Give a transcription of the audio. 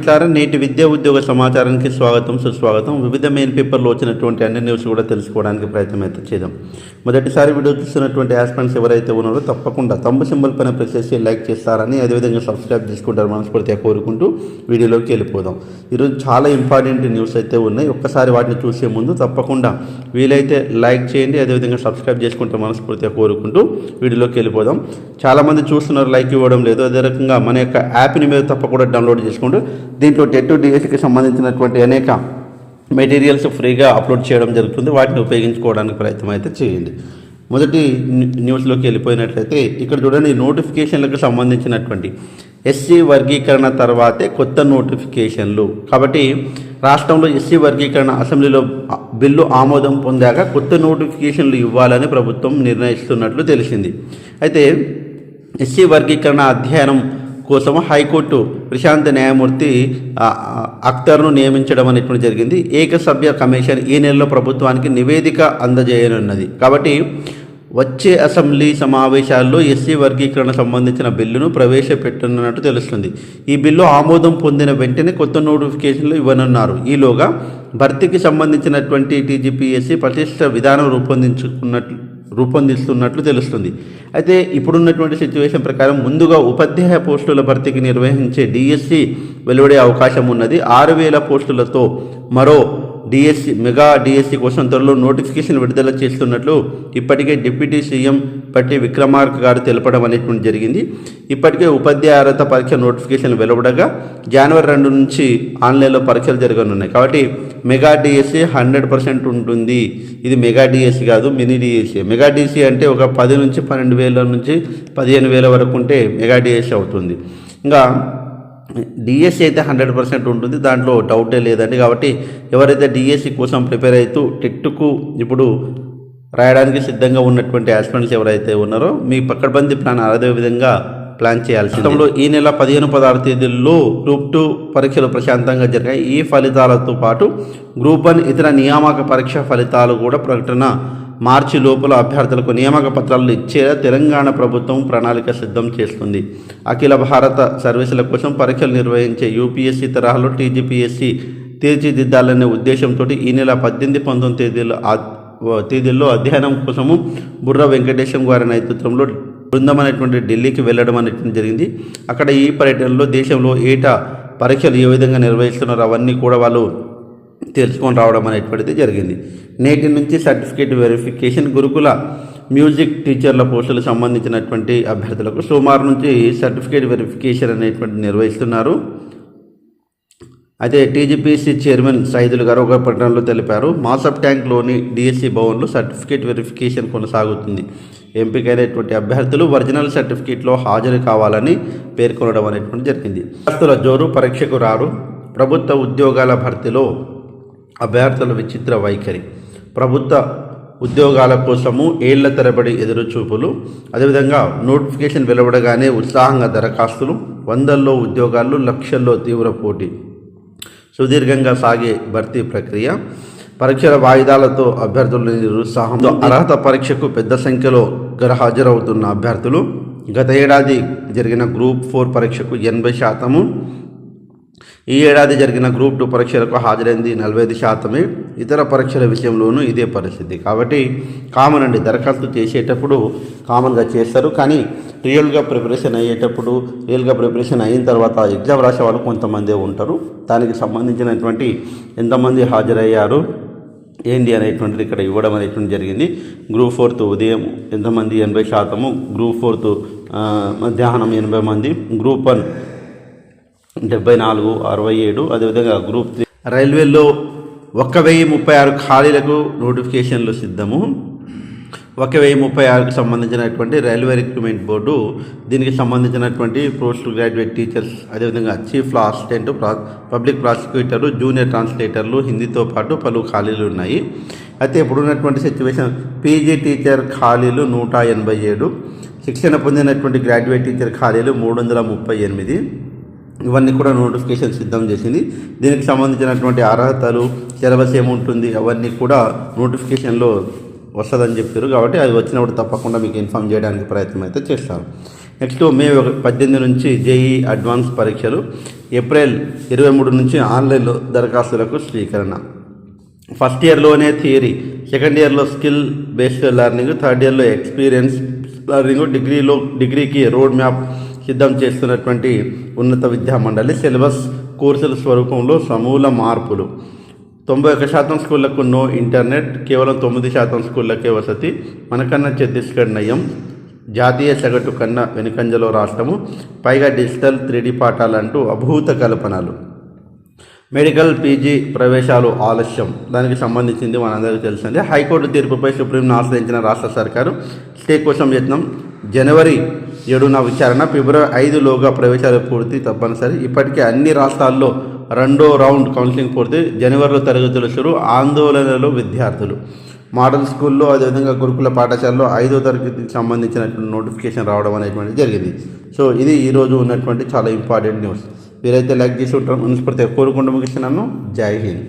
మిట్లారా నేటి విద్యా ఉద్యోగ సమాచారానికి స్వాగతం సుస్వాగతం. వివిధ మెయిన్ పేపర్లో వచ్చినటువంటి అన్ని న్యూస్ కూడా తెలుసుకోవడానికి ప్రయత్నం అయితే చేద్దాం. మొదటిసారి వీడియో చూస్తున్నటువంటి ఆస్పెంట్స్ ఎవరైతే ఉన్నారో తప్పకుండా తమ్ము సింబల్ పైన ప్రెస్ చేసి లైక్ చేస్తారని అదేవిధంగా సబ్స్క్రైబ్ చేసుకుంటారు మనస్ఫూర్తిగా కోరుకుంటూ వీడియోలోకి వెళ్ళిపోదాం. ఈరోజు చాలా ఇంపార్టెంట్ న్యూస్ అయితే ఉన్నాయి. ఒక్కసారి వాటిని చూసే ముందు తప్పకుండా వీలైతే లైక్ చేయండి అదేవిధంగా సబ్స్క్రైబ్ చేసుకుంటే మనస్ఫూర్తిగా కోరుకుంటూ వీడియోలోకి వెళ్ళిపోదాం. చాలామంది చూస్తున్నారు లైక్ ఇవ్వడం లేదు. అదే రకంగా మన యొక్క యాప్ని మీరు తప్పకుండా డౌన్లోడ్ చేసుకుంటూ దీంట్లో టెట్ డిఎస్కి సంబంధించినటువంటి అనేక మెటీరియల్స్ ఫ్రీగా అప్లోడ్ చేయడం జరుగుతుంది. వాటిని ఉపయోగించుకోవడానికి ప్రయత్నం అయితే చేయండి. మొదటి న్యూస్లోకి వెళ్ళిపోయినట్లయితే ఇక్కడ చూడండి నోటిఫికేషన్లకు సంబంధించినటువంటి ఎస్సీ వర్గీకరణ తర్వాతే కొత్త నోటిఫికేషన్లు. కాబట్టి రాష్ట్రంలో ఎస్సీ వర్గీకరణ అసెంబ్లీలో బిల్లు ఆమోదం పొందాక కొత్త నోటిఫికేషన్లు ఇవ్వాలని ప్రభుత్వం నిర్ణయిస్తున్నట్లు తెలిసింది. అయితే ఎస్సీ వర్గీకరణ అధ్యయనం కోసం హైకోర్టు ప్రశాంత్ న్యాయమూర్తి అఖ్తర్ను నియమించడం అనేటువంటి జరిగింది. ఏకసభ్య కమిషన్ ఈ నెలలో ప్రభుత్వానికి నివేదిక అందజేయనున్నది. కాబట్టి వచ్చే అసెంబ్లీ సమావేశాల్లో ఎస్సీ వర్గీకరణ సంబంధించిన బిల్లును ప్రవేశపెట్టనున్నట్టు తెలుస్తుంది. ఈ బిల్లు ఆమోదం పొందిన వెంటనే కొత్త నోటిఫికేషన్లు ఇవ్వనున్నారు. ఈలోగా భర్తీకి సంబంధించినటువంటి టీజీపీఎస్సీ పటిష్ట విధానం రూపొందించుకున్నట్లు రూపొందిస్తున్నట్లు తెలుస్తుంది. అయితే ఇప్పుడున్నటువంటి సిచ్యువేషన్ ప్రకారం ముందుగా ఉపాధ్యాయ పోస్టుల భర్తీకి నిర్వహించే డిఎస్సి వెలువడే అవకాశం ఉన్నది. ఆరు వేల పోస్టులతో మరో డిఎస్సి మెగా డిఎస్సి కోసం త్వరలో నోటిఫికేషన్ విడుదల చేస్తున్నట్లు ఇప్పటికే డిప్యూటీ సీఎం పట్టి విక్రమార్క గారు తెలపడం అనేటువంటి జరిగింది. ఇప్పటికే ఉపాధ్యాయ అర్హత పరీక్ష నోటిఫికేషన్ వెలువడగా జనవరి రెండు నుంచి ఆన్లైన్లో పరీక్షలు జరగనున్నాయి. కాబట్టి మెగా డిఎస్సి హండ్రెడ్ పర్సెంట్ ఉంటుంది. ఇది మెగా డిఎస్సి కాదు మినీ డిఎస్సి మెగా డిఎస్సి అంటే ఒక పది నుంచి పన్నెండు వేల నుంచి పదిహేను వేల వరకు ఉంటే మెగా డిఎస్సి అవుతుంది. ఇంకా డిఎస్సి అయితే హండ్రెడ్ పర్సెంట్ ఉంటుంది. దాంట్లో డౌటే లేదండి. కాబట్టి ఎవరైతే డిఎస్సి కోసం ప్రిపేర్ అవుతూ టెట్కు ఇప్పుడు రాయడానికి సిద్ధంగా ఉన్నటువంటి ఆస్పిరెంట్స్ ఎవరైతే ఉన్నారో మీ పక్కడబంది ప్లాన్ అదే విధంగా ప్లాన్ చేయాల్సి గతంలో ఈ నెల పదిహేను పదహారు తేదీల్లో గ్రూప్ టూ పరీక్షలు ప్రశాంతంగా జరిగాయి. ఈ ఫలితాలతో పాటు గ్రూప్ వన్ ఇతర నియామక పరీక్ష ఫలితాలు కూడా ప్రకటన మార్చి లోపల అభ్యర్థులకు నియామక పత్రాలు ఇచ్చేలా తెలంగాణ ప్రభుత్వం ప్రణాళిక సిద్ధం చేస్తుంది. అఖిల భారత సర్వీసుల కోసం పరీక్షలు నిర్వహించే యూపీఎస్సీ తరహాలో టీజీపీఎస్సీ తీర్చిదిద్దాలనే ఉద్దేశంతో ఈ నెల పద్దెనిమిది పంతొమ్మిది తేదీలో తేదీల్లో అధ్యయనం కోసము బుర్ర వెంకటేశం గారి నేతృత్వంలో బృందం అనేటువంటి ఢిల్లీకి వెళ్ళడం అనేటువంటి జరిగింది. అక్కడ ఈ పర్యటనలో దేశంలో ఏటా పరీక్షలు ఏ విధంగా నిర్వహిస్తున్నారో అవన్నీ కూడా వాళ్ళు తెలుసుకొని రావడం అనేటువంటిది జరిగింది. నేటి నుంచి సర్టిఫికేట్ వెరిఫికేషన్ గురుకుల మ్యూజిక్ టీచర్ల పోస్టులకు సంబంధించినటువంటి అభ్యర్థులకు సోమవారం నుంచి సర్టిఫికేట్ వెరిఫికేషన్ అనేటువంటి నిర్వహిస్తున్నారు. అయితే టీజీపీసీ చైర్మన్ సైదులు గారు ఒక ప్రకటనలో తెలిపారు మాసప్ ట్యాంక్లోని డిఎస్సీ భవన్లో సర్టిఫికేట్ వెరిఫికేషన్ కొనసాగుతుంది. ఎంపికైనటువంటి అభ్యర్థులు ఒరిజినల్ సర్టిఫికేట్లో హాజరు కావాలని పేర్కొనడం అనేటువంటి జరిగింది. అభ్యర్థుల జోరు పరీక్షకు రారు ప్రభుత్వ ఉద్యోగాల భర్తీలో అభ్యర్థుల విచిత్ర వైఖరి. ప్రభుత్వ ఉద్యోగాల కోసము ఏళ్ళ తరబడి ఎదురుచూపులు అదేవిధంగా నోటిఫికేషన్ వెలువడగానే ఉత్సాహంగా దరఖాస్తులు వందల్లో ఉద్యోగాలు లక్షల్లో తీవ్ర పోటీ. సుదీర్ఘంగా సాగే భర్తీ ప్రక్రియ. పరీక్షల వాయిదాలతో అభ్యర్థుల నిరుత్సాహంతో అర్హత పరీక్షకు పెద్ద సంఖ్యలో గర హాజరవుతున్న అభ్యర్థులు. గత ఏడాది జరిగిన గ్రూప్ ఫోర్ పరీక్షకు ఎనభై శాతము. ఈ ఏడాది జరిగిన గ్రూప్ టూ పరీక్షలకు హాజరైంది నలభై ఐదు శాతమే. ఇతర పరీక్షల విషయంలోనూ ఇదే పరిస్థితి. కాబట్టి కామన్ అండి దరఖాస్తు చేసేటప్పుడు కామన్గా చేస్తారు. కానీ రియల్గా ప్రిపరేషన్ అయ్యేటప్పుడు రియల్గా ప్రిపరేషన్ అయిన తర్వాత ఎగ్జామ్ రాసే వాళ్ళు కొంతమందే ఉంటారు. దానికి సంబంధించినటువంటి ఎంతమంది హాజరయ్యారు ఏంటి అనేటువంటిది ఇక్కడ ఇవ్వడం అనేటువంటి జరిగింది. గ్రూప్ ఫోర్త్ ఉదయం ఎంతమంది? ఎనభై శాతము. గ్రూప్ ఫోర్త్ మధ్యాహ్నం ఎనభై మంది. గ్రూప్ వన్ డెబ్బై నాలుగు అరవై ఏడు. అదేవిధంగా గ్రూప్ త్రీ. రైల్వేలో ఒక్క వెయ్యి ముప్పై ఆరు ఖాళీలకు నోటిఫికేషన్లు సిద్ధము. ఒక వెయ్యి ముప్పై ఆరుకు సంబంధించినటువంటి రైల్వే రిక్రూట్మెంట్ బోర్డు దీనికి సంబంధించినటువంటి పోస్ట్ గ్రాడ్యుయేట్ టీచర్స్ అదేవిధంగా చీఫ్ లా అసిస్టెంట్ ప్రా పబ్లిక్ ప్రాసిక్యూటర్లు జూనియర్ ట్రాన్స్లేటర్లు హిందీతో పాటు పలు ఖాళీలు ఉన్నాయి. అయితే ఇప్పుడున్నటువంటి సిచ్యువేషన్ పీజీ టీచర్ ఖాళీలు నూట ఎనభై ఏడు శిక్షణ పొందినటువంటి గ్రాడ్యుయేట్ టీచర్ ఖాళీలు మూడు వందల ముప్పై ఎనిమిది. ఇవన్నీ కూడా నోటిఫికేషన్ సిద్ధం చేసింది. దీనికి సంబంధించినటువంటి అర్హతలు సిలబస్ ఏముంటుంది అవన్నీ కూడా నోటిఫికేషన్లో వస్తుందని చెప్పారు కాబట్టి అది వచ్చినప్పుడు తప్పకుండా మీకు ఇన్ఫామ్ చేయడానికి ప్రయత్నం అయితే చేస్తాను. నెక్స్ట్ మే ఒక- పద్దెనిమిది నుంచి జేఈ అడ్వాన్స్ పరీక్షలు ఏప్రిల్ ఇరవై మూడు నుంచి ఆన్లైన్లో దరఖాస్తులకు స్వీకరణ ఫస్ట్ ఇయర్లోనే థియరీ సెకండ్ ఇయర్లో స్కిల్ బేస్డ్ లెర్నింగ్ థర్డ్ ఇయర్లో ఎక్స్పీరియన్స్ లెర్నింగ్ డిగ్రీలో డిగ్రీకి రోడ్ మ్యాప్ సిద్ధం చేస్తున్నటువంటి ఉన్నత విద్యా మండలి సిలబస్ కోర్సుల స్వరూపంలో సమూల మార్పులు. తొంభై ఒక శాతం స్కూళ్ళకు నో ఇంటర్నెట్ కేవలం తొమ్మిది శాతం స్కూళ్ళకే వసతి. మనకన్నా ఛత్తీస్గఢ్ నయం. జాతీయ సగటు కన్నా వెనుకంజలో రాష్ట్రము. పైగా డిజిటల్ త్రీడీ పాఠాలంటూ అభూత కల్పనలు. మెడికల్ పీజీ ప్రవేశాలు ఆలస్యం. దానికి సంబంధించింది మనందరికీ తెలిసిందే హైకోర్టు తీర్పుపై సుప్రీంను ఆశ్రయించిన రాష్ట్ర సర్కారు స్టే కోసం యత్నం. జనవరి ఏడున విచారణ. ఫిబ్రవరి ఐదులోగా ప్రవేశాలు పూర్తి తప్పనిసరి. ఇప్పటికే అన్ని రాష్ట్రాల్లో రెండో రౌండ్ కౌన్సిలింగ్ పూర్తి జనవరిలో తరగతులు షురు ఆందోళనలో విద్యార్థులు. మోడల్ స్కూల్లో అదేవిధంగా గురుకుల పాఠశాలలో ఐదో తరగతికి సంబంధించినటువంటి నోటిఫికేషన్ రావడం అనేటువంటి జరిగింది. సో ఇది ఈరోజు ఉన్నటువంటి చాలా ఇంపార్టెంట్ న్యూస్. వీరైతే లైక్ చేసి ఉంటారు మనస్ఫూర్తిగా కోరుకుంటూ ముగిస్తున్నాను. జై హింద్.